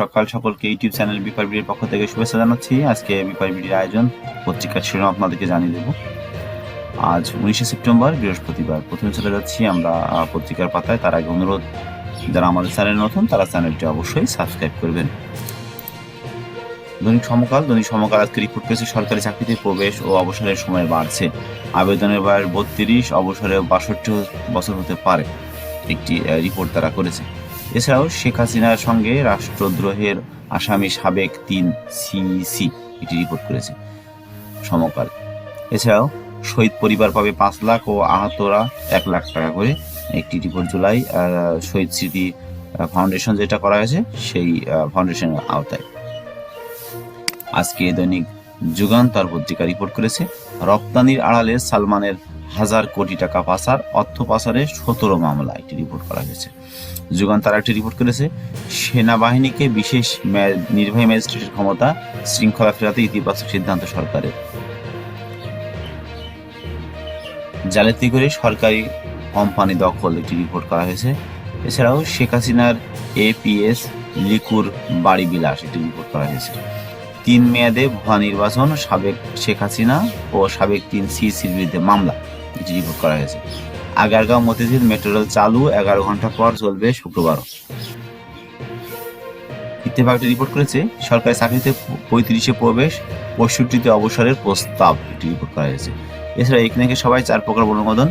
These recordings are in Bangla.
সকাল সকলকে ইউটিউব চ্যানেল বিপার বিডির পক্ষ থেকে শুভেচ্ছা জানাচ্ছি। আজকে বিপার বিডির আয়োজন, পত্রিকার শিরোনাম আপনাদেরকে জানিয়ে দেব। আজ উনিশে সেপ্টেম্বর, বৃহস্পতিবার। প্রথমে চলে যাচ্ছি আমরা পত্রিকার পাতায়। তার আগে অনুরোধ, যারা আমাদের চ্যানেল নতুন, তারা চ্যানেলটি অবশ্যই সাবস্ক্রাইব করবেন। দৈনিক সমকাল দৈনিক সমকাল আজকে রিপোর্ট করেছে সরকারি চাকরিতে প্রবেশ ও অবসরের সময় বাড়ছে। আবেদনের বয়স বত্রিশ, অবসরে বাষট্টি বছর হতে পারে, একটি রিপোর্ট তারা করেছে। এছাড়াও শেখ হাসিনার সঙ্গে রাষ্ট্রদ্রোহের আসামি সাবেক তিন সিসি এটি রিপোর্ট করেছে সমকাল। এছাড়াও শহীদ পরিবার পাবে পাঁচ লাখ ও আহতরা এক লাখ টাকা করে। একটি রিপোর্ট জুলাই আহ, শহীদ স্মৃতি ফাউন্ডেশন যেটা করা হয়েছে সেই ফাউন্ডেশনের আওতায়। আজকে দৈনিক যুগান্তর পত্রিকা রিপোর্ট করেছে। রপ্তানির আড়ালে সালমানের হাজার কোটি টাকা পাচার, অর্থ পাচারে সতেরো মামলা একটি রিপোর্ট করা হয়েছে। যুগান্তর একটি রিপোর্ট করেছে, সেনাবাহিনীকে বিশেষ নির্বাহী ম্যাজিস্ট্রেটের ক্ষমতা শৃঙ্খলা ফেরাতে ইতিবাচক সিদ্ধান্ত সরকারের। জালিয়াতি করে সরকারি কোম্পানি দখল একটি রিপোর্ট করা হয়েছে। এছাড়াও শেখ হাসিনার এপিএস লিকুর বাড়ি বিলাস একটি রিপোর্ট করা হয়েছে। তিন মেয়াদে ভুয়া নির্বাচন সাবেক শেখ হাসিনা ও সাবেক তিন সিসির বিরুদ্ধে মামলা এটি রিপোর্ট করা হয়েছে। আগারগাঁও মতিঝিল মেট্রো রেল চালু এগারো ঘণ্টা পর চলবে শুক্রবারও। ইত্তেফাকটি রিপোর্ট করেছে, সরকারি চাকরিতে পঁয়ত্রিশে প্রবেশ, পঁয়ষট্টিতে অবসরের প্রস্তাব এটি রিপোর্ট করা হয়েছে। এছাড়া এখানে সবাই চার প্রকার অনুমোদন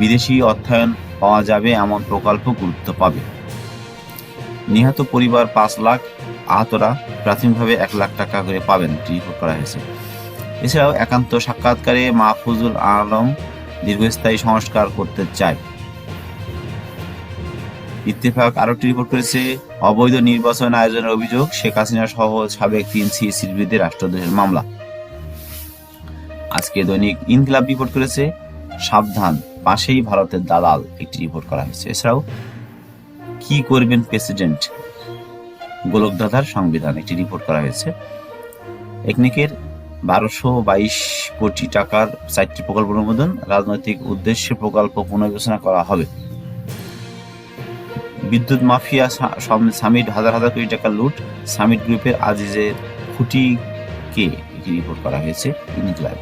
বিদেশি অর্থায়ন পাওয়া যাবে এমন প্রকল্প গুরুত্ব পাবে। নিহত পরিবার পাঁচ লাখ আহতরা প্রাথমিকভাবে এক লাখ টাকা করে পাবেন রিপোর্ট করা হয়েছে। এছাড়াও একান্ত সাক্ষাৎকারে মাহফুজুল আলম দীর্ঘস্থায়ী সংস্কার করতে চায়। ইত্তেফাক আরও একটি রিপোর্ট করেছে, অবৈধ নির্বাচন আয়োজনের অভিযোগ শেখ হাসিনা সহ সাবেক তিন সিসির বিরুদ্ধে রাষ্ট্রদ্রোহের মামলা। আজকে দৈনিক ইনকিলাব রিপোর্ট করেছে, সাবধান, পাশেই ভারতের দালাল, একটি রিপোর্ট করা হয়েছে। এছাড়াও, কি করবেন প্রেসিডেন্ট? গোলকধাঁধার সংবিধান একটি রিপোর্ট করা হয়েছে। একনিকের বারোশো বাইশ কোটি টাকার চারটি প্রকল্প অনুমোদন, রাজনৈতিক উদ্দেশ্যে প্রকল্প পুনর্বিবেচনা করা হবে। বিদ্যুৎ মাফিয়া সামিট হাজার হাজার কোটি টাকা লুট, সামিট গ্রুপের আজিজের খুঁটিকে একটি রিপোর্ট করা হয়েছে ইনকিলাব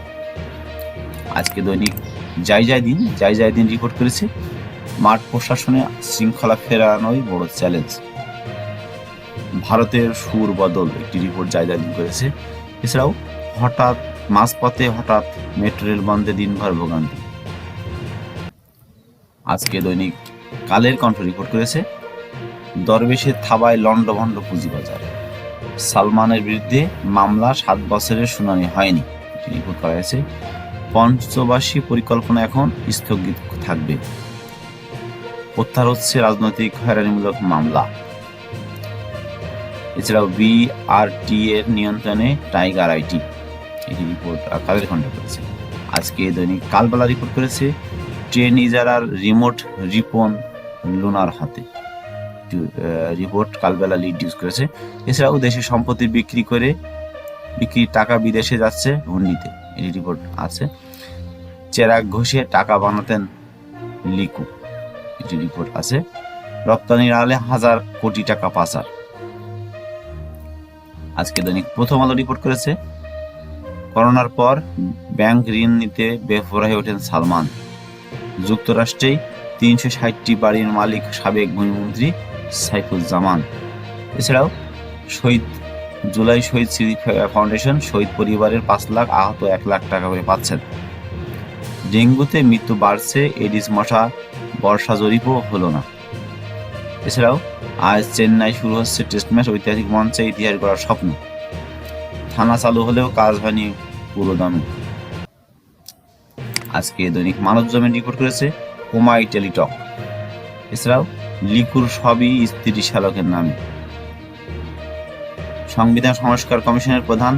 আজকে দৈনিক যাই যাই দিন, যাই যাই দিন রিপোর্ট করেছে। মাঠ প্রশাসনে শৃঙ্খলা ফেরানোই বড় চ্যালেঞ্জ ভারতের সুর বদল একটি রিপোর্ট যাই করেছে। এছাড়াও হঠাৎ মাঝপথে হঠাৎ মেট্রো রেল বন্ধে দিনভর ভোগান্তি। আজকে দৈনিক কালের কণ্ঠ রিপোর্ট করেছে, দরবেশের থাবায় লন্ডভন্ড পুঁজিবাজার। সালমানের বিরুদ্ধে মামলা সাত বছরের শুনানি হয়নি রিপোর্ট করা হয়েছে পঞ্চবার্ষিক পরিকল্পনা এখন স্থগিত থাকবে। প্রত্যাহার হচ্ছে রাজনৈতিক হয়রানিমূলক মামলা। এছাড়াও বিআরটি এর নিয়ন্ত্রণে টাইগার আইটি এটি রিপোর্ট কালের খণ্ড করেছে। আজকে দৈনিক কালবেলা রিপোর্ট করেছে ট্রেন ইজারার রিমোট রিপন লুনার হাতে রিপোর্ট কালবেলা লিড ইউজ করেছে। এছাড়াও দেশে সম্পত্তি বিক্রি করে বিক্রির টাকা বিদেশে যাচ্ছে হুন্ডিতে এই রিপোর্ট আছে। চেরাগ ঘষে টাকা বানাতেন লিকু, এটি রিপোর্ট আছে। রপ্তানির আড়ালে হাজার কোটি টাকা পাচার। আজকে দৈনিক প্রথম আলো রিপোর্ট করেছে। করোনার পর ব্যাংক ঋণ নিতে বেফরা হয়ে ওঠেন সালমান। যুক্তরাষ্ট্রেই তিনশো ষাটটি বাড়ির মালিক সাবেক ভূমিমন্ত্রী সাইফুজ্জামান। এছাড়াও শহীদ, জুলাই শহীদ স্মৃতি ফাউন্ডেশন শহীদ পরিবারের পাঁচ লাখ, আহত এক লাখ টাকা করে পাচ্ছেন। ডেঙ্গুতে মৃত্যু বাড়ছে, এডিস মশা, বর্ষা জরিপও হলো না। এছাড়াও, আজ চেন্নাই শুরু হচ্ছে টেস্ট ম্যাচ, ঐতিহাসিক মঞ্চে ইতিহাস গড়ার স্বপ্ন। থানা চালু হলেও কাজ হয়নি পুরো দামে। আজকে দৈনিক মানব জমিন রিপোর্ট করেছে কোমাই টেলিটক। এছাড়াও লিকুর সবই স্ত্রী শালকের নামে। সংবিধান সংস্কার কমিশনের প্রধান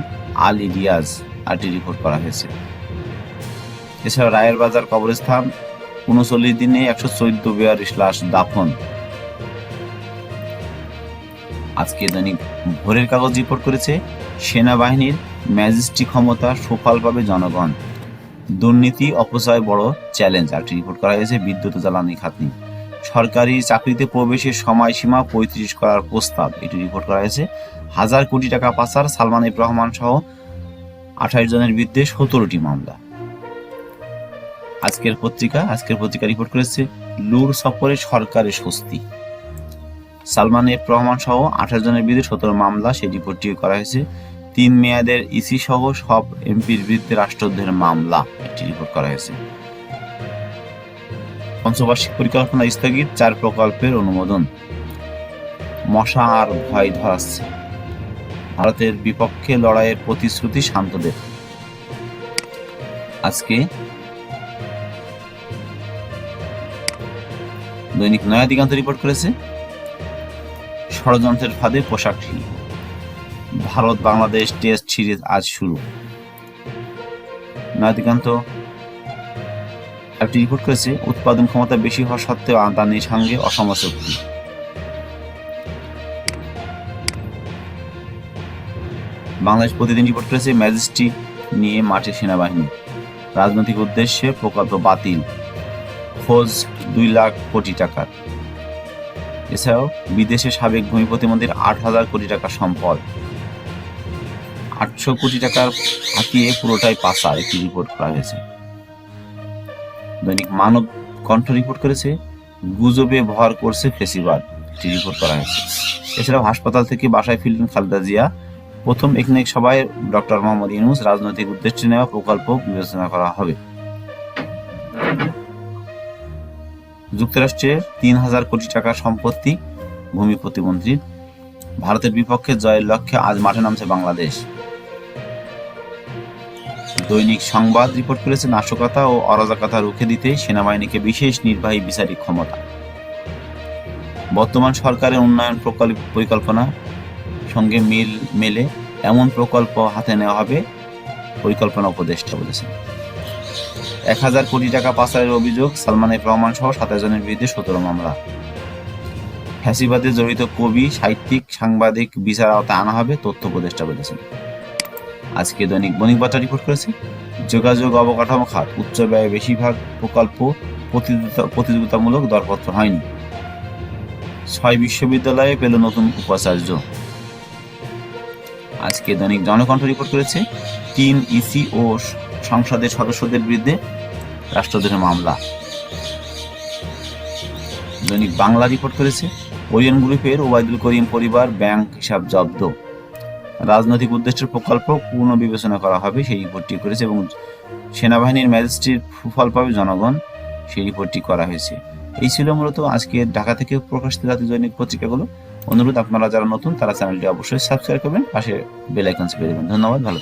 আলী রিয়াজ আরটি রিপোর্ট করা হয়েছে। এছাড়া রায়ের বাজার কবরস্থান, উনচল্লিশ দিনে একশো চোদ্দ বিয়াল্লিশ লাশ দাফন। আজকে দৈনিক ভোরের কাগজ রিপোর্ট করেছে, সেনাবাহিনীর ম্যাজিস্ট্রি ক্ষমতা সুফল পাবে জনগণ। দুর্নীতি, অপচয় বড় চ্যালেঞ্জ। আরটি রিপোর্ট করা হয়েছে, বিদ্যুৎ জ্বালানি খাত নিয়ে সরকারি চাকরিতে প্রবেশের সময়সীমা পঁয়ত্রিশ করার প্রস্তাব। এটি রিপোর্ট করা হয়েছে, হাজার কোটি টাকা পাচার, সালমান ইব রহমান সহ আঠাশ জনের বিরুদ্ধে সতেরোটি মামলা। আজকের পত্রিকা আজকের পত্রিকা রিপোর্ট করেছে, লুর সফরে সরকারের স্বস্তি। সালমান এফ রহমান সহ আঠাশ জনের বিরুদ্ধে সতেরো মামলা সেই রিপোর্টটি করা হয়েছে। তিন মেয়াদের ইসি সহ সব এমপির বিরুদ্ধে রাষ্ট্রদ্রোহের মামলা একটি রিপোর্ট করা হয়েছে। পঞ্চবার্ষিক পরিকল্পনা স্থগিত, চার প্রকল্পের অনুমোদন। মশা আর ভয় ধরাচ্ছে। ভারতের বিপক্ষে লড়াইয়ের প্রতিশ্রুতি শান্তদের। আজকে দৈনিক নয়া দিগান্ত রিপোর্ট করেছে ষড়যন্ত্রের ফাঁদে পোশাক শিল্প ভারত, বাংলাদেশ, টেস্ট সিরিজ আজ শুরু। নয়াদিকান্ত একটি রিপোর্ট করেছে, উৎপাদন ক্ষমতা বেশি হওয়া সত্ত্বেও আমদানির সঙ্গে অসম চুক্তি বাংলাদেশ প্রতিদিন রিপোর্ট করেছে, ম্যাজিস্ট্রি নিয়ে মাঠে সেনাবাহিনী। রাজনৈতিক উদ্দেশ্যে প্রকল্প বাতিল। খোঁজ দুই লাখ কোটি টাকার। এছাড়াও বিদেশে সাবেক ভূমি প্রতিমন্ত্রীর আট হাজার কোটি টাকা সম্পদ। আটশো কোটি টাকার হাতিয়ে পুরোটাই পাচার একটি রিপোর্ট করা হয়েছে। দৈনিক মানব কণ্ঠ রিপোর্ট করেছে, গুজবে ভর করছে ফেসিবাদ, একটি রিপোর্ট করা হয়েছে। এছাড়াও হাসপাতাল থেকে বাসায় ফিরলেন খালেদা জিয়া। প্রথম একনেক সভায় ডক্টর মোহাম্মদ ইউনুস রাজনৈতিক উদ্দেশ্যে নেওয়া প্রকল্প বিবেচনা করা হবে। যুক্তরাষ্ট্রে তিন হাজার কোটি টাকার সম্পত্তি ভূমি প্রতিমন্ত্রীর ভারতের বিপক্ষে জয়ের লক্ষ্যে আজ মাঠে নামছে বাংলাদেশ। দৈনিক সংবাদ রিপোর্ট করেছে নাশকতা ও অরাজকতা রুখে দিতে সেনাবাহিনীকে বিশেষ নির্বাহী বিচারিক ক্ষমতা। বর্তমান সরকারের উন্নয়ন প্রকল্প পরিকল্পনা সঙ্গে মিল, মেলে এমন প্রকল্প হাতে নেওয়া হবে পরিকল্পনা উপদেষ্টা বলেছেন। এক হাজার কোটি টাকা পাচারের অভিযোগ সালমান এফ রহমান সহ সাতাশ জনের বিরুদ্ধে সতেরো মামলা। ফ্যাসিবাদে জড়িত কবি, সাহিত্যিক, সাংবাদিক, বিচার আওতায় আনা হবে, তথ্য উপদেষ্টা বলেছেন। আজকে দৈনিক বণিক বার্তা রিপোর্ট করেছে, যোগাযোগ অবকাঠামো খাত, উচ্চ ব্যয়ে বেশিরভাগ প্রকল্প প্রতিযোগিতা- প্রতিযোগিতামূলক দরপত্র হয়নি। ছয় বিশ্ববিদ্যালয়ে পেল নতুন উপাচার্য। আজকে দৈনিক জনকণ্ঠ রিপোর্ট করেছে, তিন ইসি ও সংসদের সদস্যদের বিরুদ্ধে রাষ্ট্রদ্রোহের মামলা। দৈনিক বাংলা রিপোর্ট করেছে ওরিয়ন গ্রুপের ওবায়দুল করিম পরিবার ব্যাংক হিসাব জব্দ। রাজনৈতিক উদ্দেশ্যের প্রকল্প পুনঃ বিবেচনা করা হবে, সেই রিপোর্টটি করেছে এবং সেনাবাহিনীর ম্যাজিস্ট্রেট সুফল পাবে জনগণ, সেই রিপোর্টটি করা হয়েছে। এই ছিল মূলত আজকে ঢাকা থেকে প্রকাশিত জাতীয় দৈনিক পত্রিকাগুলো। অনুরোধ আপনারা যারা নতুন, তারা চ্যানেলটি অবশ্যই সাবস্ক্রাইব করবেন, পাশে বেল আইকন চেপে দেবেন। ধন্যবাদ, ভালো।